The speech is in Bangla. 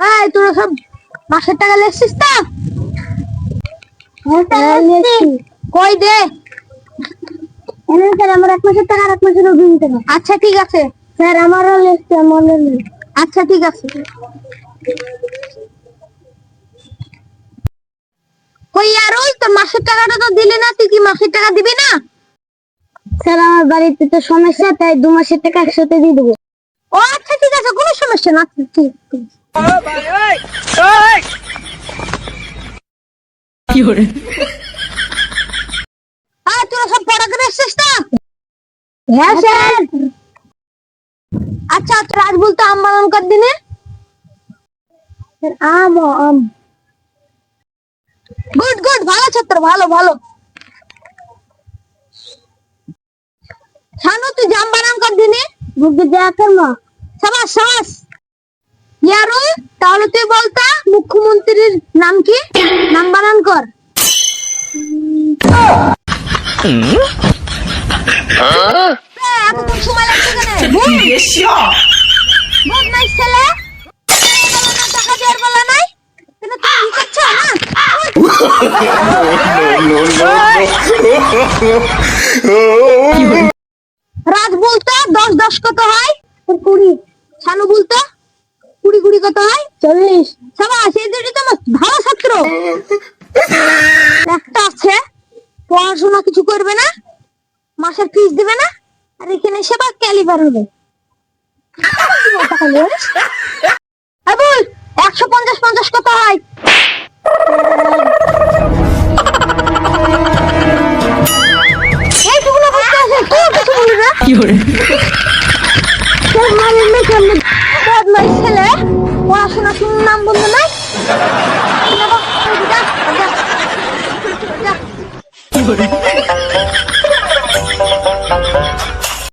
এই তোরা সব মাসের টাকা লেখছিস তো? কই দে? স্যার আমার এক মাসের টাকা আর এক মাসের অগ্রিম টাকা আচ্ছা ঠিক আছে। স্যার আমারও মনে নেই আচ্ছা ঠিক আছে। কই আর ওই তো মাসের টাকাটা তো দিলি না তুই কি মাসের টাকা দিবি না? স্যার আমার বাড়িতে তো সমস্যা তাই দু মাসের টাকা একসাথে দিয়ে দেবো। ও আচ্ছা ঠিক আছে কোনো সমস্যা না। আচ্ছা, ঠিক হ্যাঁ তোরা সব পড়া করে এসছিস তো? হ্যাঁ স্যার। আচ্ছা আচ্ছা রাজ বলতো আম বানান কর দিনে? আম আম। গুড গুড ভালো ছাত্র ভালো ভালো। শানু তুই জাম বানান কর দিনে? বুদ্ধি দেয়া কর মা সাবাস সাবাস। তাহলে তুই বলতা মুখ্যমন্ত্রীর নাম কি? নাম বানান কর। রাজ বলতো, দশ দশ কত হয়? কুড়ি। শানু বলতো কত হয়? চল্লিশ। সাবাস এই দুটি তো ভালো ছাত্র একটা আছে পড়াশোনা কিছু করবে না মাসের ফিস দিবে না আর এখানে সেবা ক্যালিবার হবে। একশো পঞ্চাশ পঞ্চাশ কত হয়? এইটুকুনো বুঝতে কি